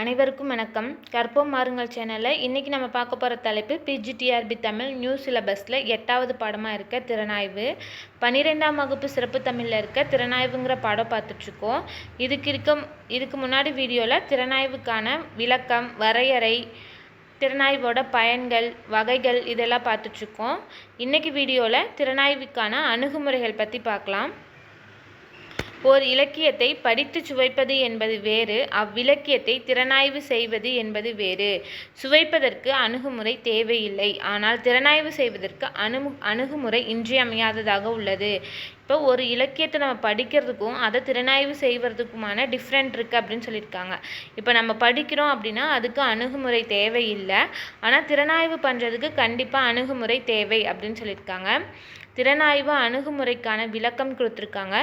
அனைவருக்கும் வணக்கம். கற்போம் மாறுங்கள் சேனலில் இன்றைக்கி நம்ம பார்க்க போகிற தலைப்பு பிஜிடிஆர்பி தமிழ் நியூ சிலபஸில் எட்டாவது பாடமாக இருக்க திறனாய்வு. பன்னிரெண்டாம் வகுப்பு சிறப்பு தமிழில் இருக்க திறனாய்வுங்கிற பாடம் பார்த்துட்ருக்கோம். இதுக்கு இருக்க இதுக்கு முன்னாடி வீடியோவில் திறனாய்வுக்கான விளக்கம் வரையறை திறனாய்வோட பயன்கள் வகைகள் இதெல்லாம் பார்த்துட்ருக்கோம். இன்றைக்கி வீடியோவில் திறனாய்வுக்கான அணுகுமுறைகள் பற்றி பார்க்கலாம். ஓர் இலக்கியத்தை படித்து சுவைப்பது என்பது வேறு அவ்விலக்கியத்தை திறனாய்வு செய்வது என்பது வேறு. சுவைப்பதற்கு அணுகுமுறை தேவையில்லை. ஆனால் திறனாய்வு செய்வதற்கு அணு அணுகுமுறை இன்றியமையாததாக உள்ளது. இப்போ ஒரு இலக்கியத்தை நம்ம படிக்கிறதுக்கும் அதை திறனாய்வு செய்வதுக்குமான டிஃப்ரெண்ட் இருக்குது அப்படின்னு சொல்லியிருக்காங்க. இப்போ நம்ம படிக்கிறோம் அப்படின்னா அதுக்கு அணுகுமுறை தேவையில்லை. ஆனால் திறனாய்வு பண்ணுறதுக்கு கண்டிப்பாக அணுகுமுறை தேவை அப்படின்னு சொல்லியிருக்காங்க. திறனாய்வு அணுகுமுறைக்கான விளக்கம் கொடுத்துருக்காங்க.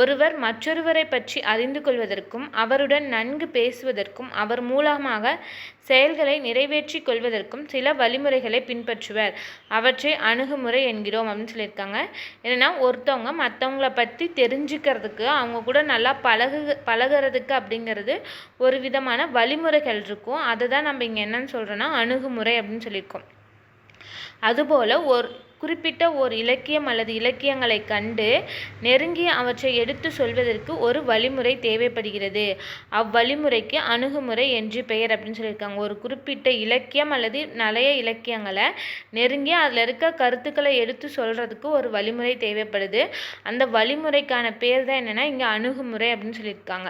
ஒருவர் மற்றொருவரை பற்றி அறிந்து கொள்வதற்கும் அவருடன் நன்கு பேசுவதற்கும் அவர் மூலமாக செயல்களை நிறைவேற்றி கொள்வதற்கும் சில வழிமுறைகளை பின்பற்றுவர். அவற்றை அணுகுமுறை என்கிறோம் அப்படின்னு சொல்லியிருக்காங்க. என்னென்னா ஒருத்தவங்க மற்றவங்கள பற்றி தெரிஞ்சுக்கிறதுக்கு அவங்க கூட நல்லா பழகு பழகிறதுக்கு அப்படிங்கிறது ஒரு விதமான வழிமுறைகள் இருக்கும். அதை தான் நம்ம இங்கே என்னன்னு சொல்கிறோன்னா அணுகுமுறை அப்படின்னு சொல்லியிருக்கோம். அதுபோல் ஒரு குறிப்பிட்ட ஓர் இலக்கியம் அல்லது இலக்கியங்களை கண்டு நெருங்கி அவற்றை எடுத்து சொல்வதற்கு ஒரு வழிமுறை தேவைப்படுகிறது. அவ்வழிமுறைக்கு அணுகுமுறை என்று பெயர் அப்படின்னு சொல்லியிருக்காங்க. ஒரு குறிப்பிட்ட இலக்கியம் அல்லது நிறைய இலக்கியங்களை நெருங்கி அதில் இருக்க கருத்துக்களை எடுத்து சொல்கிறதுக்கு ஒரு வழிமுறை தேவைப்படுது. அந்த வழிமுறைக்கான பேர் தான் என்னென்னா இங்கே அணுகுமுறை அப்படின்னு சொல்லியிருக்காங்க.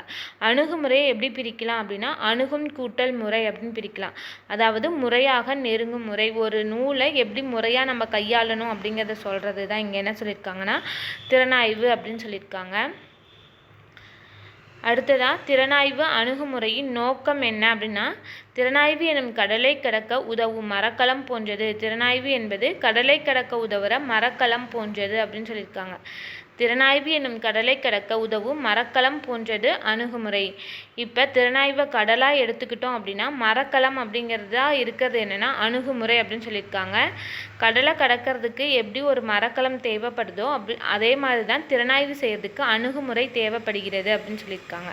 அணுகுமுறையை எப்படி பிரிக்கலாம் அப்படின்னா அணுகும் கூட்டல் முறை அப்படின்னு பிரிக்கலாம். அதாவது முறையாக நெருங்கும் முறை. ஒரு நூலை எப்படி முறையாக நம்ம கையாளணும் பண்ணணும் அப்படிங்கிறத சொல்கிறது தான் இங்கே என்ன சொல்லியிருக்காங்கன்னா திறனாய்வு அப்படின்னு சொல்லியிருக்காங்க. அடுத்ததாக திறனாய்வு அணுகுமுறையின் நோக்கம் என்ன அப்படின்னா திறனாய்வு எனும் கடலை கடக்க உதவும் மரக்கலம் போன்றது. திறனாய்வு என்பது கடலை கடக்க உதவுற மரக்கலம் போன்றது அப்படின்னு சொல்லியிருக்காங்க. திறனாய்வு என்னும் கடலை கடக்க உதவும் மரக்கலம் போன்றது அணுகுமுறை. இப்போ திறனாய்வை கடலாக எடுத்துக்கிட்டோம் அப்படின்னா மரக்கலம் அப்படிங்கிறதா இருக்கிறது என்னென்னா அணுகுமுறை அப்படின்னு சொல்லியிருக்காங்க. கடலை கடக்கிறதுக்கு எப்படி ஒரு மரக்கலம் தேவைப்படுதோ அப்படி அதே மாதிரி தான் திறனாய்வு செய்கிறதுக்கு அணுகுமுறை தேவைப்படுகிறது அப்படின்னு சொல்லியிருக்காங்க.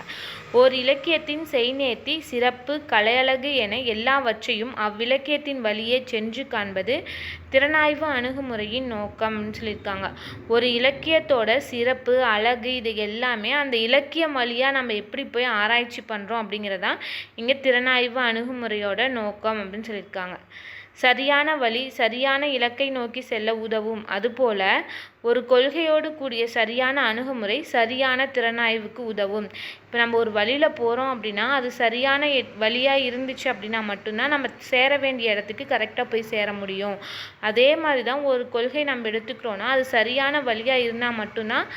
ஓர் இலக்கியத்தின் செய்நேர்த்தி சிறப்பு கலையழகு என எல்லாவற்றையும் அவ்விலக்கியத்தின் வழியே சென்று காண்பது திறனாய்வு அணுகுமுறையின் நோக்கம் சொல்லியிருக்காங்க. ஒரு இலக்கியத்தோட சிறப்பு அழகு இது எல்லாமே அந்த இலக்கியம் வழியாக நம்ம எப்படி போய் ஆராய்ச்சி பண்ணுறோம் அப்படிங்கிறதான் இங்கே திறனாய்வு அணுகுமுறையோட நோக்கம் அப்படின்னு சொல்லியிருக்காங்க. சரியான வழி சரியான இலக்கை நோக்கி செல்ல உதவும். அதுபோல ஒரு கொள்கையோடு கூடிய சரியான அணுகுமுறை சரியான திறனாய்வுக்கு உதவும். இப்போ நம்ம ஒரு வழியில் போகிறோம் அப்படின்னா அது சரியான வழியாக இருந்துச்சு அப்படின்னா மட்டும்தான் நம்ம சேர வேண்டிய இடத்துக்கு கரெக்டாக போய் சேர முடியும். அதே மாதிரி தான் ஒரு கொள்கை நம்ம எடுத்துக்கிறோன்னா அது சரியான வழியாக இருந்தால் மட்டும்தான்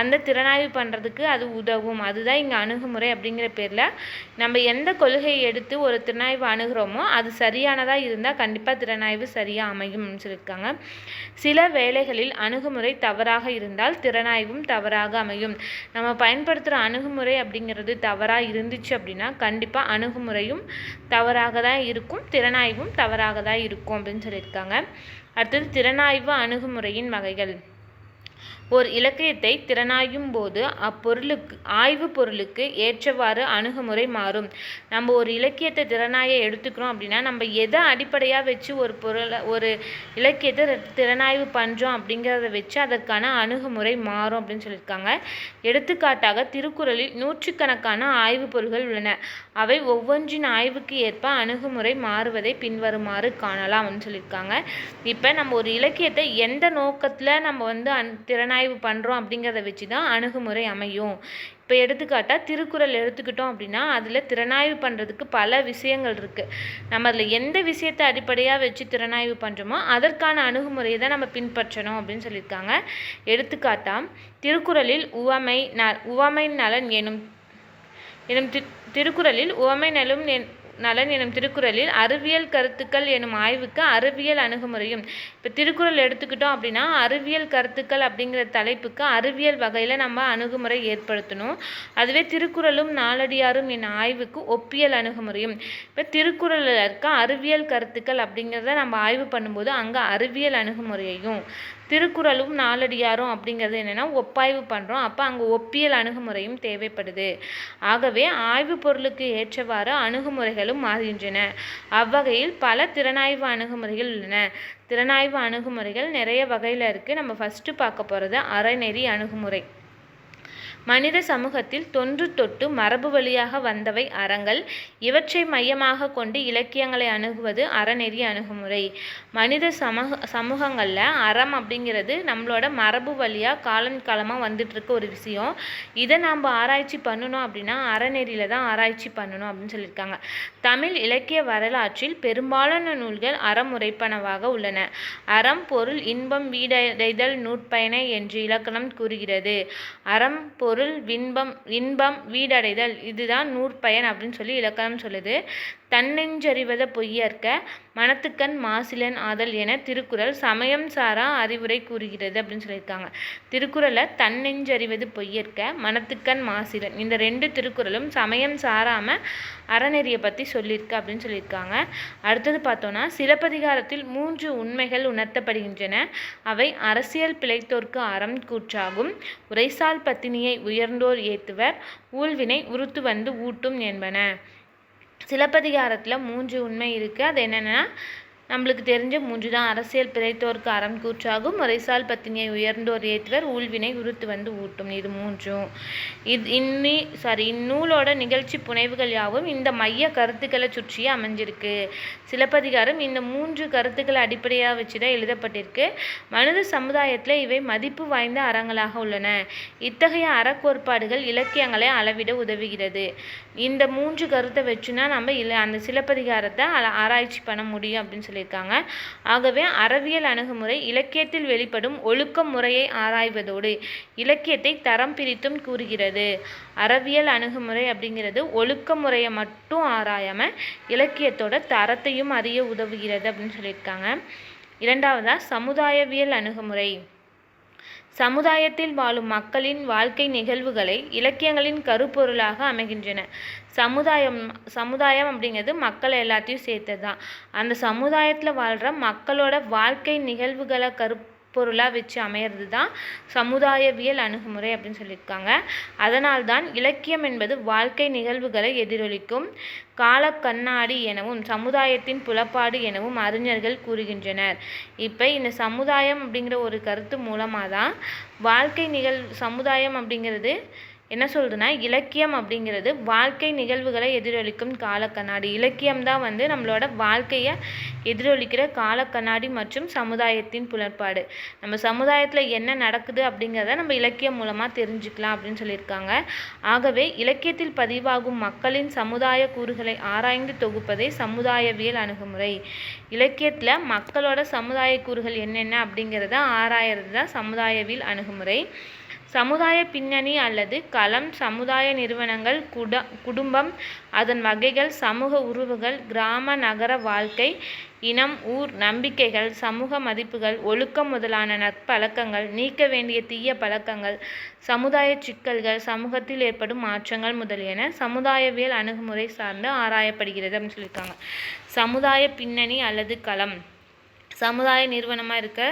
அந்த திறனாய்வு பண்ணுறதுக்கு அது உதவும். அதுதான் இங்கே அணுகுமுறை அப்படிங்கிற பேரில் நம்ம எந்த கொள்கையை எடுத்து ஒரு திறனாய்வு அணுகிறோமோ அது சரியானதாக இருந்தால் கண்டிப்பாக திறனாய்வு சரியாக அமையும்னு சொல்லியிருக்காங்க. சில வேளைகளில் அணுகுமுறை தவறாக இருந்தால் திறனாய்வும் தவறாக அமையும். நம்ம பயன்படுத்துகிற அணுகுமுறை அப்படிங்கிறது தவறாக இருந்துச்சு அப்படின்னா கண்டிப்பாக அணுகுமுறையும் தவறாக தான் இருக்கும் திறனாய்வும் தவறாக தான் இருக்கும் அப்படின்னு சொல்லியிருக்காங்க. அடுத்தது திறனாய்வு அணுகுமுறையின் வகைகள். ஓர் இலக்கியத்தை திறனாயும் போது அப்பொருளுக்கு ஆய்வு பொருளுக்கு ஏற்றவாறு அணுகுமுறை மாறும். நம்ம ஒரு இலக்கியத்தை திறனாய எடுத்துக்கிறோம் அப்படின்னா நம்ம எதை அடிப்படையாக வச்சு ஒரு பொருளை ஒரு இலக்கியத்தை திறனாய்வு பண்ணுறோம் அப்படிங்கிறத வச்சு அதற்கான அணுகுமுறை மாறும் அப்படின்னு சொல்லியிருக்காங்க. எடுத்துக்காட்டாக திருக்குறளில் நூற்றுக்கணக்கான ஆய்வு பொருள்கள் உள்ளன. அவை ஒவ்வொன்றின் ஆய்வுக்கு ஏற்ப அணுகுமுறை மாறுவதை பின்வருமாறு காணலாம் அப்படின்னு சொல்லியிருக்காங்க. இப்போ நம்ம ஒரு இலக்கியத்தை எந்த நோக்கத்தில் நம்ம வந்து அன் திறனாய் ஆய்வு பண்ணுறோம் அப்படிங்கிறத வச்சு தான் அணுகுமுறை அமையும். இப்போ எடுத்துக்காட்டால் திருக்குறள் எடுத்துக்கிட்டோம் அப்படின்னா அதில் திறனாய்வு பண்ணுறதுக்கு பல விஷயங்கள் இருக்குது நம்ம அதில் எந்த விஷயத்தை அடிப்படையாக வச்சு திறனாய்வு பண்ணுறோமோ அதற்கான அணுகுமுறையை தான் நம்ம பின்பற்றணும் அப்படின்னு சொல்லியிருக்காங்க. எடுத்துக்காட்டாம் திருக்குறளில் உவமை ந உவமை நலன் எனும் எனும் திருக்குறளில் உவமை நலும் நலன் எனும் திருக்குறளில் அறிவியல் கருத்துக்கள் எனும் ஆய்வுக்கு அறிவியல் அணுகுமுறையும். இப்போ திருக்குறள் எடுத்துக்கிட்டோம் அப்படின்னா அறிவியல் கருத்துக்கள் அப்படிங்கிற தலைப்புக்கு அறிவியல் வகையில் நம்ம அணுகுமுறை ஏற்படுத்தணும். அதுவே திருக்குறளும் நாலடியாரும் என் ஆய்வுக்கு ஒப்பியல் அணுகுமுறையும். இப்போ திருக்குறளில் இருக்க அறிவியல் கருத்துக்கள் அப்படிங்கிறத நம்ம ஆய்வு பண்ணும்போது அங்கே அறிவியல் அணுகுமுறையையும் திருக்குறளும் நாலடியாரும் அப்படிங்கிறது என்னென்னா ஒப்பாய்வு பண்ணுறோம் அப்போ அங்கே ஒப்பியல் அணுகுமுறையும் தேவைப்படுது. ஆகவே ஆய்வு பொருளுக்கு ஏற்றவாறு அணுகுமுறைகளும் மாறுகின்றன. அவ்வகையில் பல திறனாய்வு அணுகுமுறைகள் உள்ளன. திறனாய்வு அணுகுமுறைகள் நிறைய வகையில் இருக்குது நம்ம ஃபஸ்ட்டு பார்க்க போகிறது அறநெறி அணுகுமுறை. மனித சமூகத்தில் தொன்று தொட்டு மரபு வழியாக வந்தவை அறங்கள். இவற்றை மையமாக கொண்டு இலக்கியங்களை அணுகுவது அறநெறி அணுகுமுறை. மனித சமூக சமூகங்களில் அறம் அப்படிங்கிறது நம்மளோட மரபு வழியாக காலம் காலமாக வந்துட்டுருக்க ஒரு விஷயம். இதை நாம் ஆராய்ச்சி பண்ணணும் அப்படின்னா அறநெறியில் தான் ஆராய்ச்சி பண்ணணும் அப்படின்னு சொல்லியிருக்காங்க. தமிழ் இலக்கிய வரலாற்றில் பெரும்பாலான நூல்கள் அறமுறைப்பனவாக உள்ளன. அறம் பொருள் இன்பம் வீடடைதல் நூற்பயனை என்று இலக்கணம் கூறுகிறது. அறம் பொருள் வின்பம் இன்பம் வீடடைதல் இதுதான் நூற்பயன் அப்படின்னு சொல்லி இலக்கணம் சொல்லுது. தன்னெஞ்சறிவத பொய்யற்க மனத்துக்கண் மாசிலன் ஆதல் என திருக்குறள் சமயம் சாரா அறிவுரை கூறுகிறது அப்படின்னு சொல்லியிருக்காங்க. திருக்குறளை தன்னெஞ்சறிவது பொய்யற்க மனத்துக்கண் மாசிலன் இந்த ரெண்டு திருக்குறளும் சமயம் சாராமல் அறநெறியை பற்றி சொல்லியிருக்கு அப்படின்னு சொல்லியிருக்காங்க. அடுத்தது பார்த்தோன்னா சிலப்பதிகாரத்தில் மூன்று உண்மைகள் உணர்த்தப்படுகின்றன. அவை அரசியல் பிழைத்தோர்க்கு அறம் கூற்றாகும். உரைசால் பத்தினியை உயர்ந்தோர் ஏத்துவர் ஊழ்வினை உருத்து வந்து ஊட்டும் என்பன. சிலப்பதிகாரத்தில் மூன்று உண்மை இருக்குது அது என்னென்னா நம்மளுக்கு தெரிஞ்ச மூன்று தான் அரசியல் பிழைத்தோர்க்கு அறம் கூற்றாகும். முறைசால் பத்தினியை உயர்ந்தோர் ஏற்றுவர். ஊழ்வினை உறுத்து வந்து ஊட்டும். இது மூன்றும். இது இன்னி சாரி இந்நூலோட நிகழ்ச்சி புனைவுகள் யாவும் இந்த மைய கருத்துக்களை சுற்றியே அமைஞ்சிருக்கு. சிலப்பதிகாரம் இந்த மூன்று கருத்துக்களை அடிப்படையாக வச்சு தான் எழுதப்பட்டிருக்கு. மனித சமுதாயத்தில் இவை மதிப்பு வாய்ந்த அறங்களாக உள்ளன. இத்தகைய அறக்கோட்பாடுகள் இலக்கியங்களை அளவிட உதவுகிறது. இந்த மூன்று கருத்தை வச்சுனா நம்ம இல்லை அந்த சிலப்பதிகாரத்தை ஆராய்ச்சி பண்ண முடியும் அப்படின்னு சொல்லியிருக்காங்க. ஆகவே அறவியல் அணுகுமுறை இலக்கியத்தில் வெளிப்படும் ஒழுக்க முறையை ஆராய்வதோடு இலக்கியத்தை தரம் பிரித்தும் கூறுகிறது. அறவியல் அணுகுமுறை அப்படிங்கிறது ஒழுக்க முறையை மட்டும் ஆராயாமல் இலக்கியத்தோட தரத்தையும் அறிய உதவுகிறது அப்படின்னு சொல்லியிருக்காங்க. இரண்டாவதாக சமுதாயவியல் அணுகுமுறை. சமுதாயத்தில் வாழும் மக்களின் வாழ்க்கை நிகழ்வுகளை இலக்கியங்களின் கருப்பொருளாக அமைகின்றன. சமுதாயம் சமுதாயம் அப்படிங்கிறது மக்களை எல்லாத்தையும் சேர்த்தது தான் அந்த சமுதாயத்தில் வாழ்கிற மக்களோட வாழ்க்கை நிகழ்வுகளை கரு பொருளாக வச்சு அமையிறது தான் சமுதாயவியல் அணுகுமுறை அப்படின்னு சொல்லியிருக்காங்க. அதனால்தான் இலக்கியம் என்பது வாழ்க்கை நிகழ்வுகளை எதிரொலிக்கும் கால கண்ணாடி எனவும் சமுதாயத்தின் புலப்பாடு எனவும் அறிஞர்கள் கூறுகின்றனர். இப்போ இந்த சமுதாயம் அப்படிங்கிற ஒரு கருத்து மூலமாக தான் வாழ்க்கை நிகழ் சமுதாயம் அப்படிங்கிறது என்ன சொல்றதுன்னா இலக்கியம் அப்படிங்கிறது வாழ்க்கை நிகழ்வுகளை எதிரொலிக்கும் கால கண்ணாடி இலக்கியம் தான் வந்து நம்மளோட வாழ்க்கையை எதிரொலிக்கிற கால கண்ணாடி மற்றும் சமுதாயத்தின் புலற்பாடு நம்ம சமுதாயத்தில் என்ன நடக்குது அப்படிங்கிறத நம்ம இலக்கியம் மூலமாக தெரிஞ்சுக்கலாம் அப்படின்னு சொல்லியிருக்காங்க. ஆகவே இலக்கியத்தில் பதிவாகும் மக்களின் சமுதாய கூறுகளை ஆராய்ந்து தொகுப்பதே சமுதாயவியல் அணுகுமுறை. இலக்கியத்தில் மக்களோட சமுதாய கூறுகள் என்னென்ன அப்படிங்கிறத ஆராயறது தான் சமுதாயவியல் அணுகுமுறை. சமுதாய பின்னணி அல்லது களம் சமுதாய நிறுவனங்கள் குட குடும்பம் அதன் வகைகள் சமூக உறவுகள் கிராம நகர வாழ்க்கை இனம் ஊர் நம்பிக்கைகள் சமூக மதிப்புகள் ஒழுக்கம் முதலான நற்பழக்கங்கள் நீக்க வேண்டிய தீய பழக்கங்கள் சமுதாய சிக்கல்கள் சமூகத்தில் ஏற்படும் மாற்றங்கள் முதலியன சமுதாயவியல் அணுகுமுறை சார்ந்து ஆராயப்படுகிறது அப்படின்னு சொல்லியிருக்காங்க. சமுதாய பின்னணி அல்லது களம். சமுதாய நிறுவனமாக இருக்க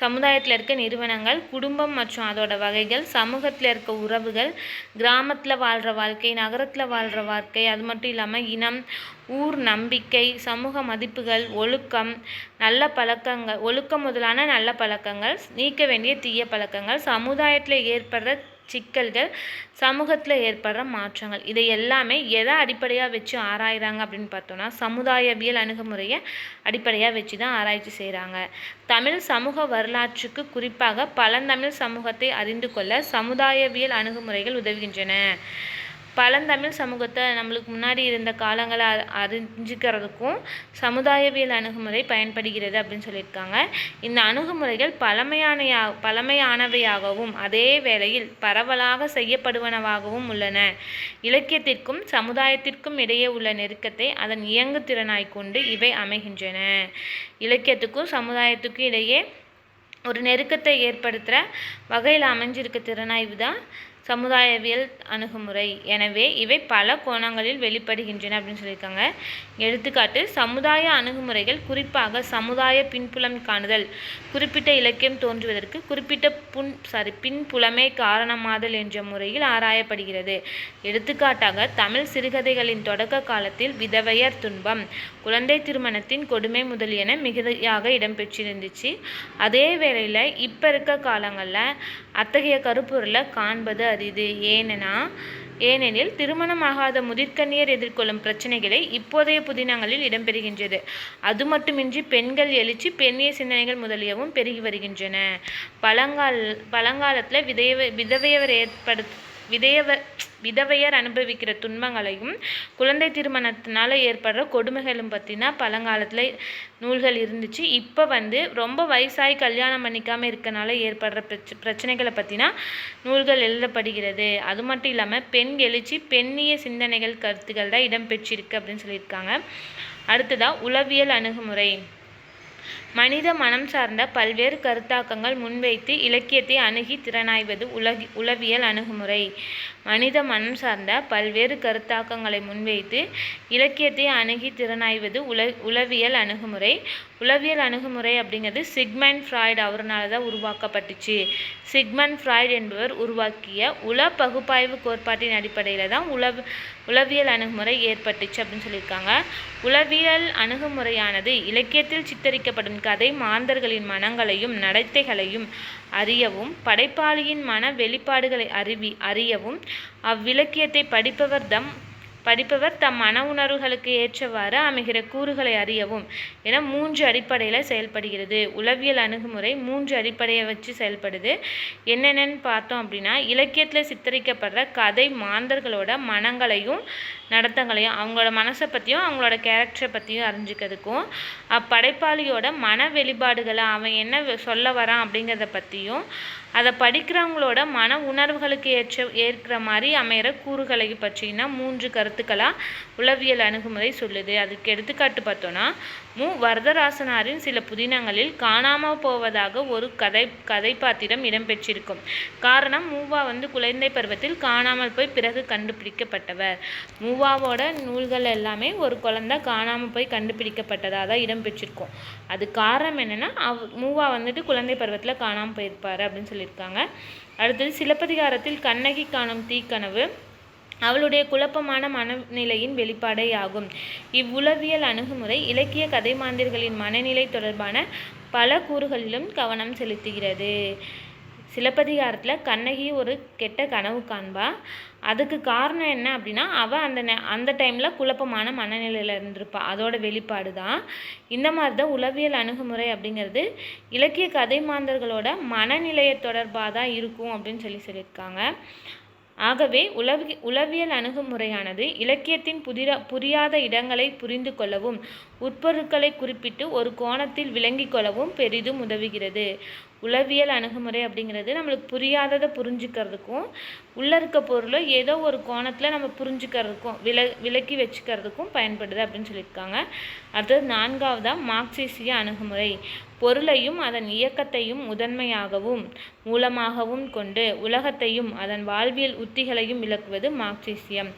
சமுதாயத்தில் இருக்க நிறுவனங்கள் குடும்பம் மற்றும் அதோட வகைகள் சமூகத்தில் இருக்க உறவுகள் கிராமத்தில் வாழ்கிற வாழ்க்கை நகரத்தில் வாழ்கிற வாழ்க்கை அது மட்டும் இல்லாமல் இனம் ஊர் நம்பிக்கை சமூக மதிப்புகள் ஒழுக்கம் நல்ல பழக்கங்கள் ஒழுக்கம் முதலான நல்ல பழக்கங்கள் நீக்க வேண்டிய தீய பழக்கங்கள் சமுதாயத்தில் ஏற்படுற சிக்கல்கள் சமூகத்தில் ஏற்படுற மாற்றங்கள். இதை எல்லாமே எதை அடிப்படையாக வச்சு ஆராயிறாங்க அப்படின்னு பார்த்தோன்னா சமுதாயவியல் அணுகுமுறையை அடிப்படையாக வச்சு தான் ஆராய்ச்சி செய்கிறாங்க தமிழ் சமூக வரலாற்றுக்கு குறிப்பாக பழந்தமிழ் சமூகத்தை அறிந்து கொள்ள சமுதாயவியல் அணுகுமுறைகள் உதவுகின்றன. பழந்தமிழ் சமூகத்தை நம்மளுக்கு முன்னாடி இருந்த காலங்களை அ அறிஞ்சிக்கிறதுக்கும் சமுதாயவியல் அணுகுமுறை பயன்படுகிறது அப்படின்னு சொல்லியிருக்காங்க. இந்த அணுகுமுறைகள் பழமையானையா பழமையானவையாகவும் அதே வேளையில் பரவலாக செய்யப்படுவனவாகவும் உள்ளன. இலக்கியத்திற்கும் சமுதாயத்திற்கும் இடையே உள்ள நெருக்கத்தை அதன் இயங்கு திறனாய் கொண்டு இவை அமைகின்றன. இலக்கியத்துக்கும் சமுதாயத்துக்கும் இடையே ஒரு நெருக்கத்தை ஏற்படுத்துகிற வகையில் அமைஞ்சிருக்க திறனாய்வு தான் சமுதாயவியல் அணுகுமுறை. எனவே இவை பல கோணங்களில் வெளிப்படுகின்றன அப்படின்னு சொல்லியிருக்காங்க. எடுத்துக்காட்டு சமுதாய அணுகுமுறைகள் குறிப்பாக சமுதாய பின்புலம் காணுதல். குறிப்பிட்ட இலக்கியம் தோன்றுவதற்கு குறிப்பிட்ட புன் சாரி பின்புலமே காரணமாதல் என்ற முறையில் ஆராயப்படுகிறது. எடுத்துக்காட்டாக தமிழ் சிறுகதைகளின் தொடக்க காலத்தில் விதவையர் துன்பம் குழந்தை திருமணத்தின் கொடுமை முதலியன மிகுதியாக இடம்பெற்றிருந்துச்சு. அதே வேளையில் இப்போ இருக்க காலங்களில் அத்தகைய கருப்பொருளை காண்பது இது. ஏனெனா ஏனெனில் திருமணமாகாத முதிர்கன்னியர் எதிர்கொள்ளும் பிரச்சனைகளை இப்போதைய புதினங்களில் இடம்பெறுகின்றது. அது மட்டுமின்றி பெண்கள் எழுச்சி பெண்ணிய சிந்தனைகள் முதலியவும் பெருகி வருகின்றன. பழங்கால் பழங்காலத்தில் விதைய விதவையவர் ஏற்படுத்த விதையவ விதவையர் அனுபவிக்கிற துன்பங்களையும் குழந்தை திருமணத்தினால ஏற்படுற கொடுமைகளும் பற்றினா பழங்காலத்தில் நூல்கள் இருந்துச்சு. இப்போ வந்து ரொம்ப வயசாகி கல்யாணம் பண்ணிக்காமல் இருக்கனால ஏற்படுற பிரச்ச பிரச்சனைகளை பற்றினா நூல்கள் எழுதப்படுகிறது. அது மட்டும் இல்லாமல் பெண் எழுச்சி பெண்ணிய சிந்தனைகள் கருத்துக்கள் தான் இடம்பெற்றிருக்கு அப்படின்னு சொல்லியிருக்காங்க. அடுத்ததாக உளவியல் அணுகுமுறை. மனித மனம் சார்ந்த பல்வேறு கருத்தாக்கங்கள் முன்வைத்து இலக்கியத்தை அணுகி திறனாய்வது உலகி உளவியல் அணுகுமுறை. மனித மனம் சார்ந்த பல்வேறு கருத்தாக்கங்களை முன்வைத்து இலக்கியத்தை அணுகி திறனாய்வது உல உளவியல் அணுகுமுறை. உளவியல் அணுகுமுறை அப்படிங்கிறது சிக்மண்ட் ஃப்ராய்டு அவர்னால தான் உருவாக்கப்பட்டுச்சு. சிக்மண்ட் ஃப்ராய்டு என்பவர் உருவாக்கிய உள பகுப்பாய்வு கோட்பாட்டின் அடிப்படையில் தான் உளவு உளவியல் அணுகுமுறை ஏற்பட்டுச்சு அப்படின்னு சொல்லியிருக்காங்க. உளவியல் அணுகுமுறையானது இலக்கியத்தில் சித்தரிக்கப்படும் கதை மாந்தர்களின் மனங்களையும் நடத்தைகளையும் அறியவும் படைப்பாளியின் மன வெளிப்பாடுகளை அறிவி அறியவும் அவ்விலக்கியத்தை படிப்பவர் தம் படிப்பவர் தம் மன உணர்வுகளுக்கு ஏற்றவாறு அமைகிற கூறுகளை அறியவும் என மூன்று அடிப்படையில் செயல்படுகிறது. உளவியல் அணுகுமுறை மூன்று அடிப்படையை வச்சு செயல்படுது. என்னென்னு பார்த்தோம் அப்படின்னா இலக்கியத்தில் சித்தரிக்கப்படுற கதை மாந்தர்களோட மனங்களையும் நடத்தங்களையும் அவங்களோட மனசை பற்றியும் அவங்களோட கேரக்டரை பற்றியும் அறிஞ்சிக்கிறதுக்கும் அப்படைப்பாளியோட மன வெளிப்பாடுகளை அவன் என்ன சொல்ல வரான் அப்படிங்கிறத பற்றியும் அதை படிக்கிறவங்களோட மன உணர்வுகளுக்கு ஏற்ற ஏற்கிற மாதிரி அமைகிற கூறுகளை பற்றினா மூன்று கருத்துக்களாக உளவியல் அணுகுமுறை சொல்லுது. அதுக்கு எடுத்துக்காட்டு பார்த்தோன்னா மு. வரதராசனாரின் சில புதினங்களில் காணாமல் போவதாக ஒரு கதை கதைப்பாத்திரம் இடம்பெற்றிருக்கும். காரணம் மூவா வந்து குழந்தை பருவத்தில் காணாமல் போய் பிறகு கண்டுபிடிக்கப்பட்டவர். மூவாவோட நூல்கள் எல்லாமே ஒரு குழந்தை காணாமல் போய் கண்டுபிடிக்கப்பட்டதாக தான் இடம்பெற்றிருக்கும். அது காரணம் என்னென்னா அவ் மூவா வந்துட்டு குழந்தை பருவத்தில் காணாமல் போயிருப்பார் அப்படின்னு சொல்லியிருக்காங்க. அடுத்தது சிலப்பதிகாரத்தில் கண்ணகி காணும் தீக்கனவு அவளுடைய குழப்பமான மனநிலையின் வெளிப்பாடே ஆகும் இவ்வுளவியல் அணுகுமுறை இலக்கிய கதைமாந்தர்களின் மனநிலை தொடர்பான பல கூறுகளிலும் கவனம் செலுத்துகிறது. சிலப்பதிகாரத்தில் கண்ணகி ஒரு கெட்ட கனவு காண்பா. அதுக்கு காரணம் என்ன அப்படின்னா அவள் அந்த நே அந்த டைமில் குழப்பமான மனநிலையில் இருந்திருப்பா. அதோட வெளிப்பாடு தான் இந்த மாதிரி தான் உளவியல் அணுகுமுறை அப்படிங்கிறது இலக்கிய கதை மாந்தர்களோட மனநிலையை தொடர்பாக தான் இருக்கும் அப்படின்னு சொல்லி சொல்லியிருக்காங்க. ஆகவே உளவி உளவியல் அணுகுமுறையானது இலக்கியத்தின் புதிர புரியாத இடங்களை புரிந்து கொள்ளவும் உட்பொருட்களை குறிப்பிட்டு ஒரு கோணத்தில் விளங்கிக் கொள்ளவும் பெரிதும் உதவுகிறது. உளவியல் அணுகுமுறை அப்படிங்கிறது நம்மளுக்கு புரியாததை புரிஞ்சுக்கிறதுக்கும் உள்ளே இருக்க பொருளை ஏதோ ஒரு கோணத்தில் நம்ம புரிஞ்சுக்கிறதுக்கும் வில விலக்கி வச்சுக்கிறதுக்கும் பயன்படுது அப்படின்னு சொல்லியிருக்காங்க. அடுத்தது நான்காவதாக மார்க்சிசிய அணுகுமுறை. பொருளையும் அதன் இயக்கத்தையும் முதன்மையாகவும் மூலமாகவும் கொண்டு உலகத்தையும் அதன் வாழ்வியல் உத்திகளையும் விளக்குவது மார்க்சிசியம்.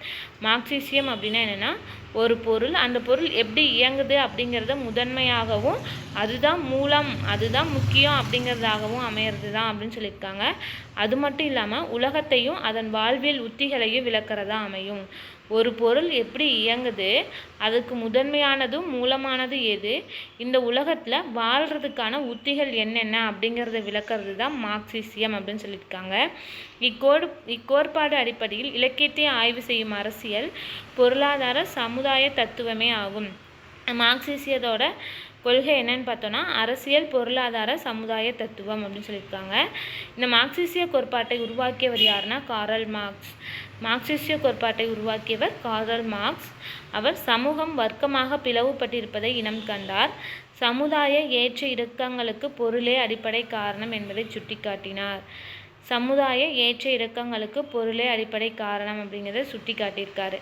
மார்க்சிசியம் அப்படின்னா என்னென்னா ஒரு பொருள் அந்த பொருள் எப்படி இயங்குது அப்படிங்கிறத முதன்மையாகவும் அதுதான் மூலம் அதுதான் முக்கியம் அப்படிங்கிறதாகவும் அமையிறது தான் அப்படின்னு சொல்லியிருக்காங்க. அது மட்டும் இல்லாமல் உலகத்தையும் அதன் வாழ்வியல் உத்திகளையும் விளக்கிறதா அமையும். ஒரு பொருள் எப்படி இயங்குது அதுக்கு முதன்மையானதும் மூலமானது எது இந்த உலகத்தில் வாழ்கிறதுக்கான உத்திகள் என்னென்ன அப்படிங்கிறத விளக்குறது தான் மார்க்சிசியம் அப்படின்னு சொல்லியிருக்காங்க. இக்கோடு இக்கோட்பாடு அடிப்படையில் இலக்கியத்தை ஆய்வு செய்யும் அரசியல் பொருளாதார சமுதாய தத்துவமே ஆகும். மார்க்சிசியத்தோட கொள்கை என்னன்னு பார்த்தோன்னா அரசியல் பொருளாதார சமுதாய தத்துவம் அப்படின்னு சொல்லியிருக்காங்க. இந்த மார்க்சிசிய கோட்பாட்டை உருவாக்கியவர் யாருன்னா காரல் மார்க்ஸ். மார்க்சிசிய கோட்பாட்டை உருவாக்கியவர் காரல் மார்க்ஸ். அவர் சமூகம் வர்க்கமாக பிளவுபட்டிருப்பதை இனம் கண்டார். சமுதாய ஏற்ற இறக்கங்களுக்கு பொருளே அடிப்படை காரணம் என்பதை சுட்டிக்காட்டினார். சமுதாய ஏற்ற இறக்கங்களுக்கு பொருளே அடிப்படை காரணம் அப்படிங்கிறத சுட்டி காட்டியிருக்காரு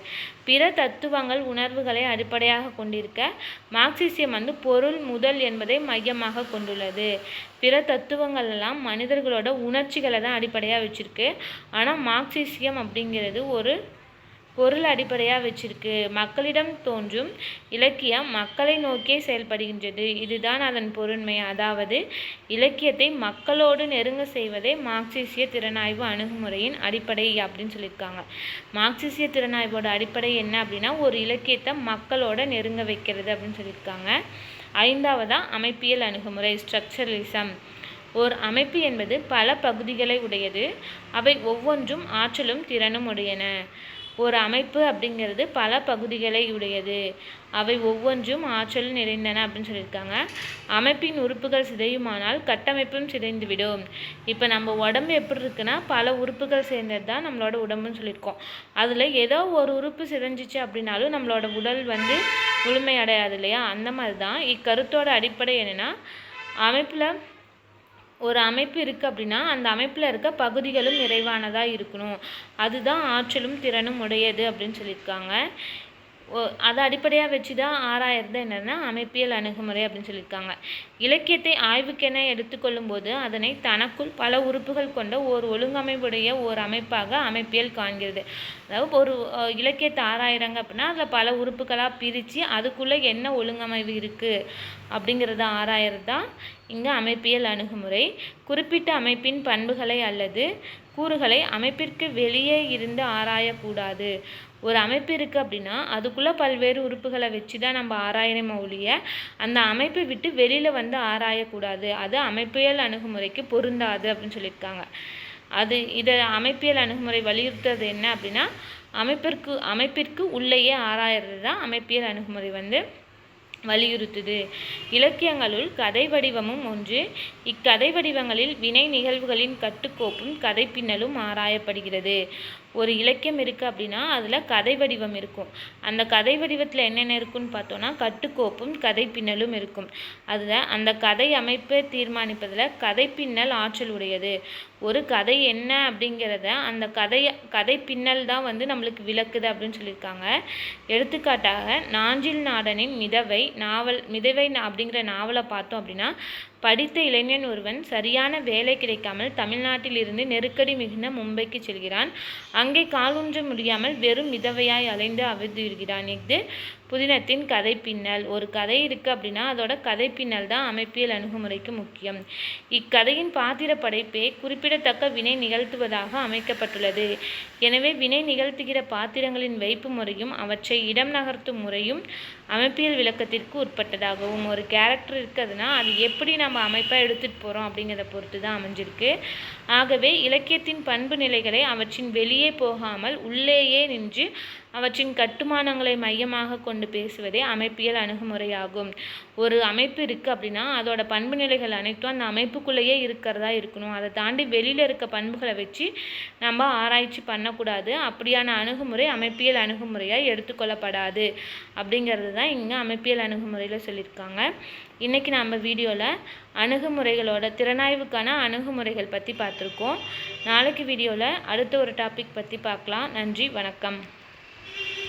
பிற தத்துவங்கள் உணர்வுகளை அடிப்படையாக கொண்டிருக்க மார்க்சிசியம் வந்து பொருள் முதல் என்பதை மையமாக கொண்டுள்ளது. பிற தத்துவங்கள் எல்லாம் மனிதர்களோட உணர்ச்சிகளை தான் அடிப்படையாக வச்சுருக்கு. ஆனால் மார்க்சிசியம் அப்படிங்கிறது ஒரு பொருள் அடிப்படையாக வச்சிருக்கு. மக்களிடம் தோன்றும் இலக்கியம் மக்களை நோக்கியே செயல்படுகின்றது. இதுதான் அதன் பொருண்மை. அதாவது இலக்கியத்தை மக்களோடு நெருங்க செய்வதே மார்க்சிசிய திறனாய்வு அணுகுமுறையின் அடிப்படை அப்படின்னு சொல்லியிருக்காங்க. மார்க்சிசிய திறனாய்வோட அடிப்படை என்ன அப்படின்னா ஒரு இலக்கியத்தை மக்களோட நெருங்க வைக்கிறது அப்படின்னு சொல்லியிருக்காங்க. ஐந்தாவதா அமைப்பியல் அணுகுமுறை ஸ்ட்ரக்சரலிசம் ஓர் அமைப்பு என்பது பல பகுதிகளை உடையது. அவை ஒவ்வொன்றும் ஆற்றலும் திறனும் உடையன. ஒரு அமைப்பு அப்படிங்கிறது பல பகுதிகளை உடையது. அவை ஒவ்வொன்றும் ஆற்றல் நிறைந்தன அப்படின்னு சொல்லியிருக்காங்க. அமைப்பின் உறுப்புகள் சிதையுமானால் கட்டமைப்பும் சிதைந்துவிடும். இப்போ நம்ம உடம்பு எப்படி இருக்குன்னா பல உறுப்புகள் சேர்ந்தது தான் நம்மளோட உடம்புன்னு சொல்லியிருக்கோம். அதில் ஏதோ ஒரு உறுப்பு சிதைஞ்சிச்சு அப்படின்னாலும் நம்மளோட உடல் வந்து முழுமையடையாது இல்லையா? அந்த மாதிரி தான் இக்கருத்தோட அடிப்படை என்னென்னா அமைப்பில் ஒரு அமைப்பு இருக்குது அப்படின்னா அந்த அமைப்பில் இருக்க பகுதிகளும் நிறைவானதாக இருக்கணும். அதுதான் ஆற்றலும் திறனும் உடையது அப்படின்னு சொல்லியிருக்காங்க. அதை அடிப்படையாக வச்சு தான் ஆராயிறது என்னென்னா அமைப்பியல் அணுகுமுறை அப்படின்னு சொல்லியிருக்காங்க. இலக்கியத்தை ஆய்வுக்கென எடுத்துக்கொள்ளும் போது அதனை தனக்குள் பல உறுப்புகள் கொண்ட ஒரு ஒழுங்கமைவுடைய ஒரு அமைப்பாக அமைப்பியல் காண்கிறது. அதாவது ஒரு இலக்கியத்தை ஆராயிறாங்க அப்படின்னா அதில் பல உறுப்புகளாக பிரித்து அதுக்குள்ளே என்ன ஒழுங்கமைவு இருக்குது அப்படிங்கிறத ஆராயிறது தான் இங்கே அமைப்பியல் அணுகுமுறை. குறிப்பிட்ட அமைப்பின் பண்புகளை அல்லது கூறுகளை அமைப்பிற்கு வெளியே இருந்து ஆராயக்கூடாது. ஒரு அமைப்பு இருக்குது அப்படின்னா அதுக்குள்ளே பல்வேறு உறுப்புகளை வச்சு தான் நம்ம ஆராயணும் ஒழிய அந்த அமைப்பை விட்டு வெளியில் வந்து ஆராயக்கூடாது. அது அமைப்பியல் அணுகுமுறைக்கு பொருந்தாது அப்படின்னு சொல்லியிருக்காங்க. அது இதை அமைப்பியல் அணுகுமுறை வலியுறுத்துறது என்ன அப்படின்னா அமைப்பிற்கு அமைப்பிற்கு உள்ளேயே ஆராயிறது தான் அமைப்பியல் அணுகுமுறை வந்து வலியுறுத்துது. இலக்கியங்களுள் கதை வடிவமும் ஒன்று. இக்கதை வடிவங்களில் வினை நிகழ்வுகளின் கட்டுக்கோப்பும் கதை பின்னலும் ஆராயப்படுகிறது. ஒரு இலக்கியம் இருக்குது அப்படின்னா அதில் கதை வடிவம் இருக்கும். அந்த கதை வடிவத்தில் என்னென்ன இருக்குன்னு பார்த்தோன்னா கட்டுக்கோப்பும் கதை பின்னலும் இருக்கும். அதில் அந்த கதை அமைப்பை தீர்மானிப்பதில் கதை பின்னல் ஆற்றல் உடையது. ஒரு கதை என்ன அப்படிங்கிறத அந்த கதை கதை பின்னல் தான் வந்து நம்மளுக்கு விளக்குது அப்படின்னு சொல்லியிருக்காங்க. எடுத்துக்காட்டாக நாஞ்சில் நாடனின் மிதவை நாவல் மிதவை அப்படிங்கிற நாவலை பார்த்தோம் அப்படின்னா படித்த இளைஞன் ஒருவன் சரியான வேலை கிடைக்காமல் தமிழ்நாட்டில் இருந்து நெருக்கடி மிகுந்த மும்பைக்கு செல்கிறான். அங்கே காலூன்ற முடியாமல் வெறும் மிதவையாய் அலைந்து அவதியுறுகிறான் இஃது புதினத்தின் கதை பின்னல் ஒரு கதை இருக்குது அப்படின்னா அதோட கதை பின்னல் தான் அமைப்பியல் அணுகுமுறைக்கு முக்கியம். இக்கதையின் பாத்திர படைப்பே குறிப்பிடத்தக்க வினை நிகழ்த்துவதாக அமைக்கப்பட்டுள்ளது. எனவே வினை நிகழ்த்துகிற பாத்திரங்களின் வைப்பு முறையும் அவற்றை இடம் நகர்த்தும் முறையும் அமைப்பியல் விளக்கத்திற்கு உட்பட்டதாகவும். ஒரு கேரக்டர் இருக்குதுன்னா அது எப்படி நம்ம அமைப்பாக எடுத்துகிட்டு போகிறோம் அப்படிங்கிறத பொறுத்து தான் அமைஞ்சிருக்கு. ஆகவே இலக்கியத்தின் பண்பு நிலைகளை அவற்றின் வெளியே போகாமல் உள்ளேயே நின்று அவற்றின் கட்டுமானங்களை மையமாக கொண்டு பேசுவதே அமைப்பியல் அணுகுமுறையாகும். ஒரு அமைப்பு இருக்குது அப்படின்னா அதோட பண்பு நிலைகள் அனைத்தும் அந்த அமைப்புக்குள்ளேயே இருக்கிறதா இருக்கணும். அதை தாண்டி வெளியில் இருக்க பண்புகளை வச்சு நம்ம ஆராய்ச்சி பண்ணக்கூடாது. அப்படியான அணுகுமுறை அமைப்பியல் அணுகுமுறையாக எடுத்துக்கொள்ளப்படாது. அப்படிங்கிறது தான் இங்கே அமைப்பியல் அணுகுமுறையில் சொல்லியிருக்காங்க. இன்றைக்கி நம்ம வீடியோவில் அணுகுமுறைகளோட திறனாய்வுக்கான அணுகுமுறைகள் பற்றி பார்த்துருக்கோம். நாளைக்கு வீடியோவில் அடுத்த ஒரு டாபிக் பற்றி பார்க்கலாம். நன்றி வணக்கம்.